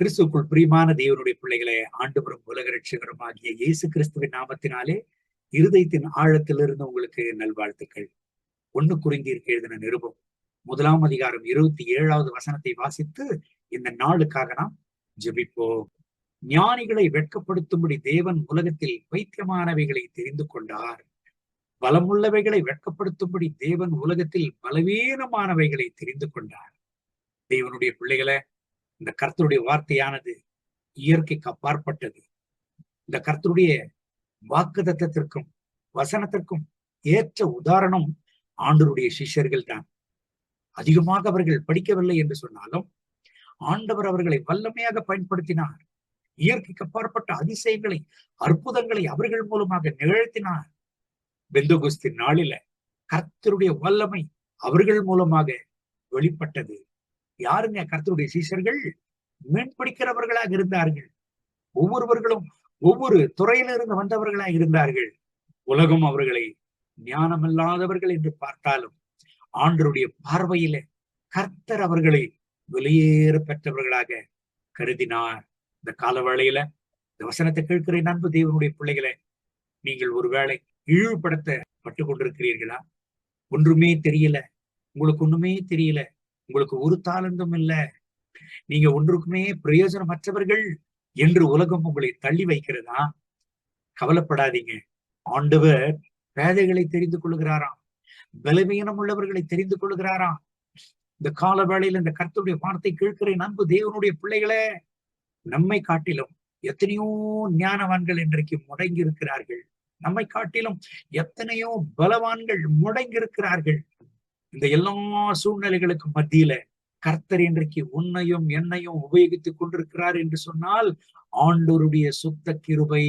கிறிஸ்துக்குள் பிரியமான தேவனுடைய பிள்ளைகளை ஆண்டுபுறம் உலக ரட்சகரும் ஆகிய இயேசு கிறிஸ்துவின் நாமத்தினாலே இருதயத்தின் ஆழத்திலிருந்து உங்களுக்கு நல்வாழ்த்துக்கள். ஒன்னு குறிந்திருக்கு எழுதின நிருபம் முதலாம் அதிகாரம் இருபத்தி ஏழாவது வசனத்தை வாசித்து இந்த நாளுக்காக நாம் ஜெபிப்போம். ஞானிகளை வெட்கப்படுத்தும்படி தேவன் உலகத்தில் பைத்தியமானவைகளை தெரிந்து கொண்டார். பலமுள்ளவைகளை வெட்கப்படுத்தும்படி தேவன் உலகத்தில் பலவீனமானவைகளை தெரிந்து கொண்டார். தேவனுடைய பிள்ளைகளை இந்த கர்த்தருடைய வார்த்தையானது இயற்கைக்கு அப்பாற்பட்டது. இந்த கர்த்தருடைய வாக்கு தத்தத்திற்கும் வசனத்திற்கும் ஏற்ற உதாரணம் ஆண்டவருடைய சிஷ்யர்கள் தான் அதிகமாக அவர்கள் படிக்கவில்லை என்று சொன்னாலும் ஆண்டவர் அவர்களை வல்லமையாக பயன்படுத்தினார். இயற்கைக்கு அப்பாற்பட்ட அதிசயங்களை அற்புதங்களை அவர்கள் மூலமாக நிகழ்த்தினார். பெந்தகுஸ்தின் நாளில கர்த்தருடைய வல்லமை அவர்கள் மூலமாக வெளிப்பட்டது. யாருங்க கர்த்தருடைய சீஷர்கள்? மீன்பிடிக்கிறவர்களாக இருந்தார்கள். ஒவ்வொருவர்களும் ஒவ்வொரு துறையிலிருந்து வந்தவர்களாக இருந்தார்கள். உலகம் அவர்களை ஞானமில்லாதவர்கள் என்று பார்த்தாலும் ஆண்டருடைய பார்வையில கர்த்தர் அவர்களை வெளியேற பெற்றவர்களாக கருதினார். இந்த கால வேளையில இந்த வசனத்தை கேட்கிற நண்பு தேவனுடைய பிள்ளைகளை நீங்கள் ஒருவேளை இழிவுபடுத்தப்பட்டு கொண்டிருக்கிறீர்களா? ஒன்றுமே தெரியல. உங்களுக்கு ஒண்ணுமே தெரியல. உங்களுக்கு ஒரு தாளந்தும் இல்ல. நீங்க ஒன்றுக்குமே பிரயோஜனமற்றவர்கள் என்று உலகம் உங்களை தள்ளி வைக்கிறதா? கவலைப்படாதீங்க. ஆண்டவர் பேதைகளை தெரிந்து கொள்கிறாராம் பலவீனம் உள்ளவர்களை தெரிந்து கொள்கிறாராம் இந்த கால வேளையில் இந்த கர்த்தருடைய வார்த்தை கேட்கிற அன்பு தேவனுடைய பிள்ளைகளே நம்மை காட்டிலும் எத்தனையோ ஞானவான்கள் இன்றைக்கு முடங்கி இருக்கிறார்கள் நம்மை காட்டிலும் எத்தனையோ பலவான்கள் முடங்கி இருக்கிறார்கள் இந்த எல்லா சூழ்நிலைகளுக்கு மத்தியில கர்த்தர் இன்றைக்கு உன்னையும் என்னையும் உபயோகித்துக் கொண்டிருக்கிறார் என்று சொன்னால் ஆண்டோருடைய சுத்த கிருபை.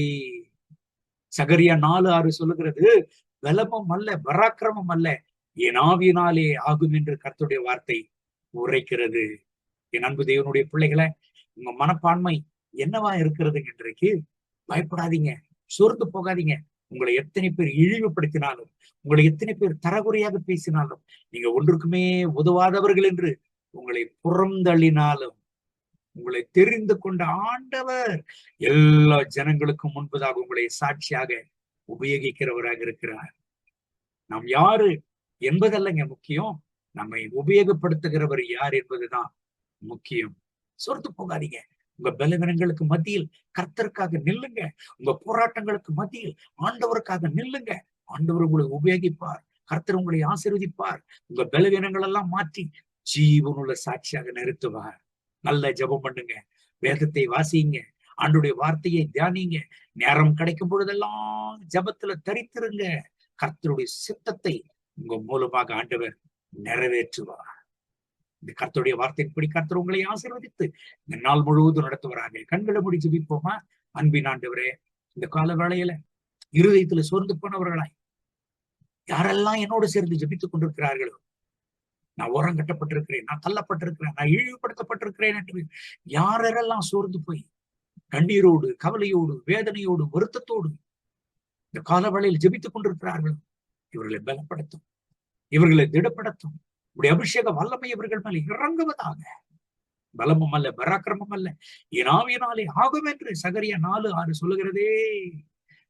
சகரியா நாலு ஆறு சொல்லுகிறது பலமும் அல்ல பராக்கிரமம் அல்ல என் ஆவியினாலே ஆகும் என்று கர்த்தருடைய வார்த்தை உரைக்கிறது. என் அன்பு தேவனுடைய பிள்ளைகளை உங்க மனப்பான்மை என்னவா இருக்கிறது இன்றைக்கு? பயப்படாதீங்க சோர்ந்து போகாதீங்க. உங்களை எத்தனை பேர் இழிவுபடுத்தினாலும் உங்களை எத்தனை பேர் தரகுறையாக பேசினாலும் நீங்க ஒன்றுக்குமே உதவாதவர்கள் என்று உங்களை புறந்தள்ளினாலும் உங்களை தெரிந்து கொண்ட ஆண்டவர் எல்லா ஜனங்களுக்கும் முன்பதாக உங்களை சாட்சியாக உபயோகிக்கிறவராக இருக்கிறார். நாம் யாரு என்பதல்லங்க முக்கியம். நம்மை உபயோகப்படுத்துகிறவர் யார் என்பதுதான் முக்கியம். சொர்த்து போகாதீங்க. உங்க பலவீனங்களுக்கு மத்தியில் கர்த்தருக்காக நில்லுங்க. உங்க போராட்டங்களுக்கு மத்தியில் ஆண்டவருக்காக நில்லுங்க. ஆண்டவர் உங்களை உபயோகிப்பார். கர்த்தர் உங்களை ஆசீர்வதிப்பார். உங்க பலவீனங்கள் எல்லாம் மாற்றி ஜீவனுள்ள சாட்சியாக நிறுத்துவார். நல்ல ஜபம் பண்ணுங்க. வேதத்தை வாசிங்க. ஆண்டுடைய வார்த்தையை தியானிங்க. நேரம் கிடைக்கும் பொழுதெல்லாம் ஜபத்துல தரித்திருங்க. கர்த்தருடைய சித்தத்தை உங்க மூலமாக ஆண்டவர் நிறைவேற்றுவார். இந்த கர்த்தருடைய வார்த்தைப்படி கர்த்தர் உங்களை ஆசீர்வதித்து இந்த நாள் முழுவதும் நடத்துவராங்க கண்களை முடி ஜபிப்போமா? அன்பின் ஆண்டவரே இந்த கால வேளையில இருதயத்துல சோர்ந்து போனவர்களாய் யாரெல்லாம் என்னோடு சேர்ந்து ஜபித்துக் கொண்டிருக்கிறார்களோ நான் உரம் கட்டப்பட்டிருக்கிறேன் நான் தள்ளப்பட்டிருக்கிறேன் நான் இழிவுபடுத்தப்பட்டிருக்கிறேன் என்று யாரெல்லாம் சோர்ந்து போய் கண்ணீரோடு கவலையோடு வேதனையோடு வருத்தத்தோடு இந்த காலவேளையில் ஜபித்துக் கொண்டிருக்கிறார்களோ இவர்களை பலப்படுத்தும் இவர்களை திடப்படுத்தும் உடைய அபிஷேக வல்லமை இவர்கள் மேல இறங்குவதாக. பலமும் அல்ல பராக்கிரமம் அல்ல இனாவினாலே ஆகும் என்று சகரிய நாலு ஆறு சொல்லுகிறதே.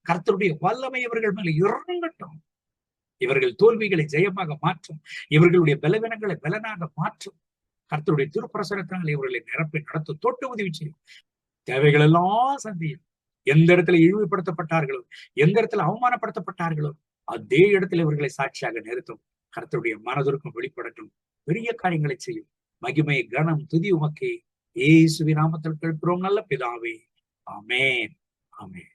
கர்த்தருடைய வல்லமை இவர்கள் மேல இறங்கட்டும். இவர்கள் தோல்விகளை ஜெயமாக மாற்றும். இவர்களுடைய பலவீனங்களை பலனாக மாற்றும். கர்த்தருடைய திருப்பிரசனத்தினால் இவர்களை நிரப்பி நடத்த தொட்டு உதவி செய்யும். தேவைகள் எல்லாம் சந்தியும். எந்த இடத்துல இழிவுபடுத்தப்பட்டார்களோ எந்த இடத்துல அவமானப்படுத்தப்பட்டார்களோ அதே இடத்துல இவர்களை சாட்சியாக நிறுத்தும். கர்த்தருடைய மனதிற்கும் வெளிப்படட்டும். பெரிய காரியங்களை செய்யும் மகிமை கனம் துதி உமக்கே. ஏசுவி நாமத்தில் கேட்கிறோம். நல்ல பிதாவே. ஆமேன். ஆமேன்.